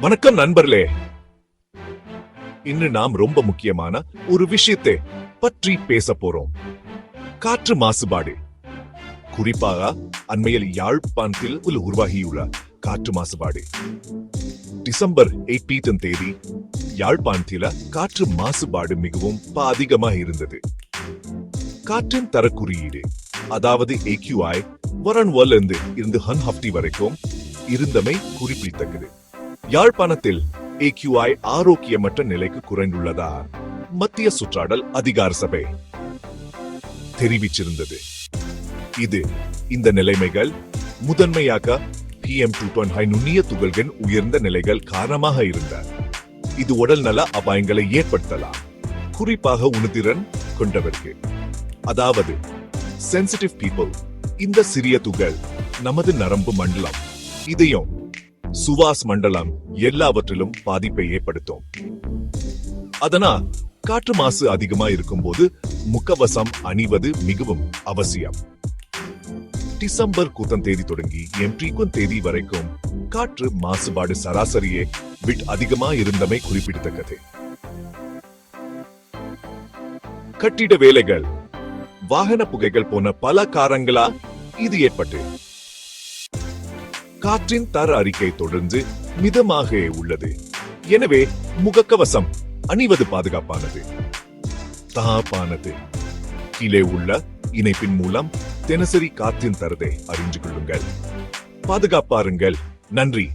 வணக்கம் நண்பர்களே. இன்று நாம் ரொம்ப முக்கியமான ஒரு விஷயத்தை பற்றி பேச போறோம். காற்று மாசுபாடு. குறிப்பாக அண்மையில் யாழ்ப்பாணத்தில் உள்ள உருவாகியுள்ள காற்று மாசுபாடு. டிசம்பர் எயிட்டீன் தேதி யாழ்ப்பாணத்தில காற்று மாசுபாடு மிகவும் அதிகமாக இருந்தது. காற்றின் தர குறியீடு அதாவது ஏக்யூஐ வரன் இருந்து இருந்து ஹன் ஹப்டி வரைக்கும் இருந்தமை குறிப்பிடத்தக்கது. யாழ்ப்பாணத்தில் ஏக்யூஐ ஆரோக்கியமற்ற நிலைக்கு குறைந்துள்ளதா? மத்திய சுற்றாடல் அதிகார சபை தெரிவிச்சிருந்தது. இது இந்த நிலைமைகள் முதன்மையாக PM டூ நுண்ணிய துகள்களின் உயர்ந்த நிலைகள் காரணமாக இருந்த. இது உடல் நல அபாயங்களை ஏற்படுத்தலாம். குறிப்பாக உணர்திறன் கொண்டவர்கள் அதாவது சென்சிட்டிவ் பீப்புள் இந்த சிறிய துகள் நமது நரம்பு மண்டலம் இதயம் சுவாஸ் மண்டலம் எல்லாவற்றிலும் பாதிப்பை ஏற்படுத்தும். அதனால் காற்று மாசு அதிகமா இருக்கும்போது முக்கவசம் அணிவது மிகவும் அவசியம். டிசம்பர் கூத்தம் தேதி தொடங்கி எம்ட்ரிக்கும் தேதி வரைக்கும் காற்று மாசுபாடு சராசரியே விட் அதிகமா இருந்தமை குறிப்பிடத்தக்கது. கட்டிட வேலைகள் வாகன புகைகள் போன பல காரங்களா இது ஏற்பட்டு காற்றின் தர அறிக்கை தொடர்ந்து மிதமாக உள்ளது. எனவே முகக்கவசம் அணிவது பாதுகாப்பானது. தாப்பானது. கீழே உள்ள இணைப்பின் மூலம் தினசரி காற்றின் தரதை அறிந்து கொள்ளுங்கள். பாதுகாப்பாருங்கள். நன்றி.